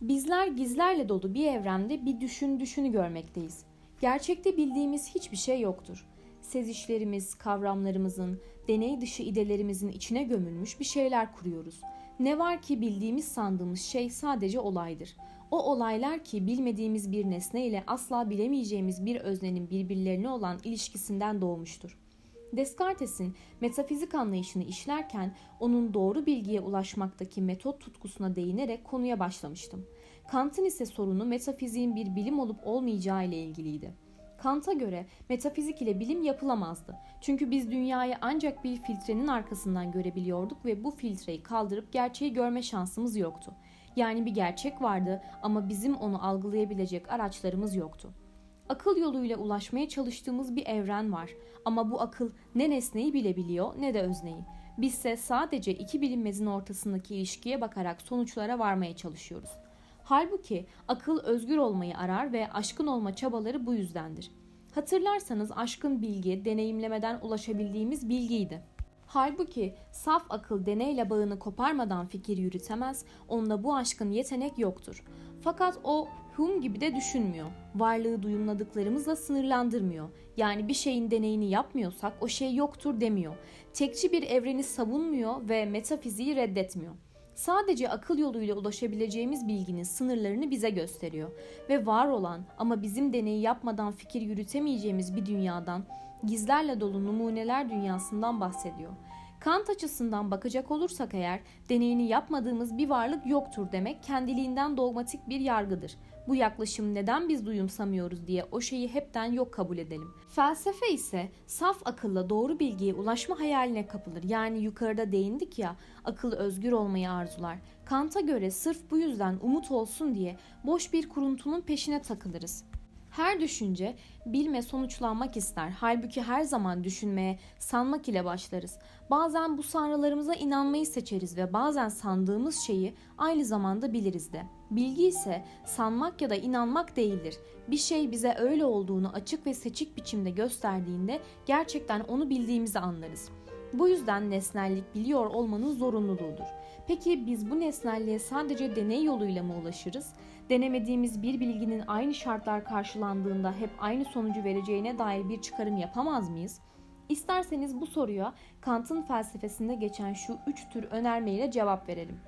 Bizler gizlerle dolu bir evrende bir düşün düşünü görmekteyiz. Gerçekte bildiğimiz hiçbir şey yoktur. Sezişlerimiz, kavramlarımızın, deney dışı idelerimizin içine gömülmüş bir şeyler kuruyoruz. Ne var ki bildiğimiz sandığımız şey sadece olaydır. O olaylar ki bilmediğimiz bir nesne ile asla bilemeyeceğimiz bir öznenin birbirlerine olan ilişkisinden doğmuştur. Descartes'in metafizik anlayışını işlerken onun doğru bilgiye ulaşmaktaki metot tutkusuna değinerek konuya başlamıştım. Kant'ın ise sorunu metafiziğin bir bilim olup olmayacağı ile ilgiliydi. Kant'a göre metafizik ile bilim yapılamazdı. Çünkü biz dünyayı ancak bir filtrenin arkasından görebiliyorduk ve bu filtreyi kaldırıp gerçeği görme şansımız yoktu. Yani bir gerçek vardı ama bizim onu algılayabilecek araçlarımız yoktu. Akıl yoluyla ulaşmaya çalıştığımız bir evren var ama bu akıl ne nesneyi bilebiliyor ne de özneyi. Bizse sadece iki bilinmezin ortasındaki ilişkiye bakarak sonuçlara varmaya çalışıyoruz. Halbuki akıl özgür olmayı arar ve aşkın olma çabaları bu yüzdendir. Hatırlarsanız aşkın bilgi deneyimlemeden ulaşabildiğimiz bilgiydi. Halbuki saf akıl deneyle bağını koparmadan fikir yürütemez, onda bu aşkın yetenek yoktur. Fakat o Hume gibi de düşünmüyor. Varlığı duyumladıklarımızla sınırlandırmıyor. Yani bir şeyin deneyini yapmıyorsak o şey yoktur demiyor. Tekçi bir evreni savunmuyor ve metafiziği reddetmiyor. Sadece akıl yoluyla ulaşabileceğimiz bilginin sınırlarını bize gösteriyor ve var olan ama bizim deneyi yapmadan fikir yürütemeyeceğimiz bir dünyadan, gizlerle dolu numuneler dünyasından bahsediyor. Kant açısından bakacak olursak eğer deneyini yapmadığımız bir varlık yoktur demek kendiliğinden dogmatik bir yargıdır. Bu yaklaşım neden biz duyumsamıyoruz diye o şeyi hepten yok kabul edelim. Felsefe ise saf akılla doğru bilgiye ulaşma hayaline kapılır. Yani yukarıda değindik ya akıl özgür olmayı arzular. Kant'a göre sırf bu yüzden umut olsun diye boş bir kuruntunun peşine takılırız. Her düşünce bilme sonuçlanmak ister. Halbuki her zaman düşünmeye, sanmak ile başlarız. Bazen bu sanrılarımıza inanmayı seçeriz ve bazen sandığımız şeyi aynı zamanda biliriz de. Bilgi ise sanmak ya da inanmak değildir. Bir şey bize öyle olduğunu açık ve seçik biçimde gösterdiğinde gerçekten onu bildiğimizi anlarız. Bu yüzden nesnellik biliyor olmanın zorunluluğudur. Peki biz bu nesnelliğe sadece deney yoluyla mı ulaşırız? Denemediğimiz bir bilginin aynı şartlar karşılandığında hep aynı sonucu vereceğine dair bir çıkarım yapamaz mıyız? İsterseniz bu soruya Kant'ın felsefesinde geçen şu üç tür önermeyle cevap verelim.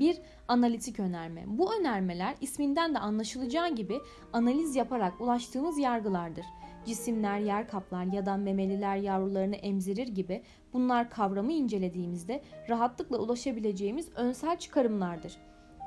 1. Analitik önerme. Bu önermeler isminden de anlaşılacağı gibi analiz yaparak ulaştığımız yargılardır. Cisimler yer kaplar ya da memeliler yavrularını emzirir gibi bunlar kavramı incelediğimizde rahatlıkla ulaşabileceğimiz önsel çıkarımlardır.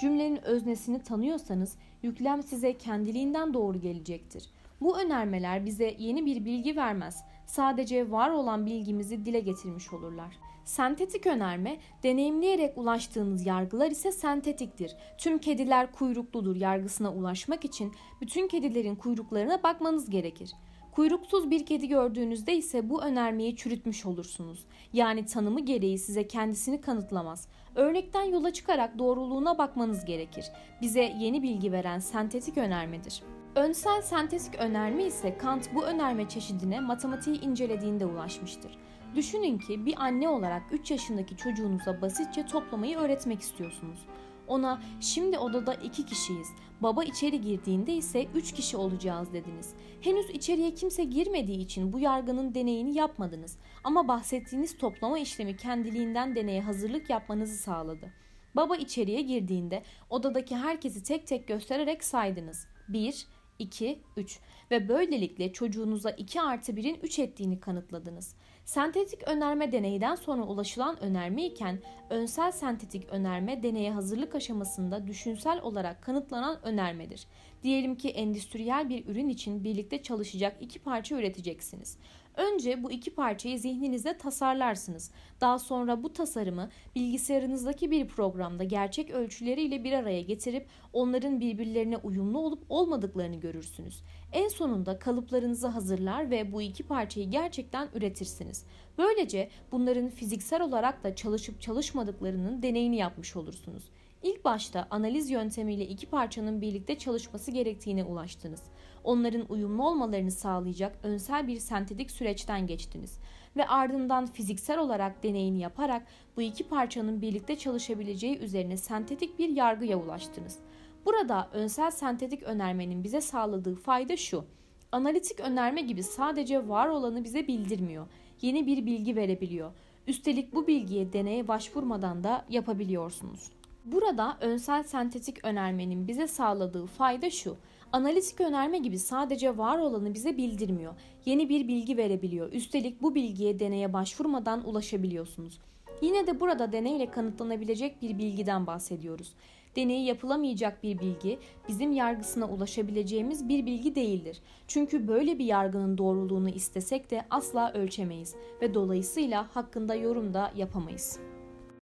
Cümlenin öznesini tanıyorsanız yüklem size kendiliğinden doğru gelecektir. Bu önermeler bize yeni bir bilgi vermez. Sadece var olan bilgimizi dile getirmiş olurlar. Sentetik önerme, deneyimleyerek ulaştığınız yargılar ise sentetiktir. Tüm kediler kuyrukludur yargısına ulaşmak için bütün kedilerin kuyruklarına bakmanız gerekir. Kuyruksuz bir kedi gördüğünüzde ise bu önermeyi çürütmüş olursunuz. Yani tanımı gereği size kendisini kanıtlamaz. Örnekten yola çıkarak doğruluğuna bakmanız gerekir. Bize yeni bilgi veren sentetik önermedir. Önsel sentetik önerme ise Kant bu önerme çeşidine matematiği incelediğinde ulaşmıştır. Düşünün ki bir anne olarak 3 yaşındaki çocuğunuza basitçe toplamayı öğretmek istiyorsunuz. Ona şimdi odada iki kişiyiz. Baba içeri girdiğinde ise üç kişi olacağız dediniz. Henüz içeriye kimse girmediği için bu yargının deneyini yapmadınız. Ama bahsettiğiniz toplama işlemi kendiliğinden deneye hazırlık yapmanızı sağladı. Baba içeriye girdiğinde odadaki herkesi tek tek göstererek saydınız. 1, 2, 3 ve böylelikle çocuğunuza 2 artı 1'in 3 ettiğini kanıtladınız. Sentetik önerme deneyden sonra ulaşılan önerme iken önsel sentetik önerme deneye hazırlık aşamasında düşünsel olarak kanıtlanan önermedir. Diyelim ki endüstriyel bir ürün için birlikte çalışacak iki parça üreteceksiniz. Önce bu iki parçayı zihninizde tasarlarsınız. Daha sonra bu tasarımı bilgisayarınızdaki bir programda gerçek ölçüleriyle bir araya getirip onların birbirlerine uyumlu olup olmadıklarını görürsünüz. En sonunda kalıplarınızı hazırlar ve bu iki parçayı gerçekten üretirsiniz. Böylece bunların fiziksel olarak da çalışıp çalışmadıklarının deneyini yapmış olursunuz. İlk başta analiz yöntemiyle iki parçanın birlikte çalışması gerektiğine ulaştınız. Onların uyumlu olmalarını sağlayacak önsel bir sentetik süreçten geçtiniz ve ardından fiziksel olarak deneyini yaparak bu iki parçanın birlikte çalışabileceği üzerine sentetik bir yargıya ulaştınız. Burada önsel sentetik önermenin bize sağladığı fayda şu. Analitik önerme gibi sadece var olanı bize bildirmiyor. Yeni bir bilgi verebiliyor. Üstelik bu bilgiye deneye başvurmadan da yapabiliyorsunuz. Burada önsel sentetik önermenin bize sağladığı fayda şu. Analitik önerme gibi sadece var olanı bize bildirmiyor. Yeni bir bilgi verebiliyor. Üstelik bu bilgiye deneye başvurmadan ulaşabiliyorsunuz. Yine de burada deneyle kanıtlanabilecek bir bilgiden bahsediyoruz. Deneyi yapılamayacak bir bilgi bizim yargısına ulaşabileceğimiz bir bilgi değildir. Çünkü böyle bir yargının doğruluğunu istesek de asla ölçemeyiz ve dolayısıyla hakkında yorum da yapamayız.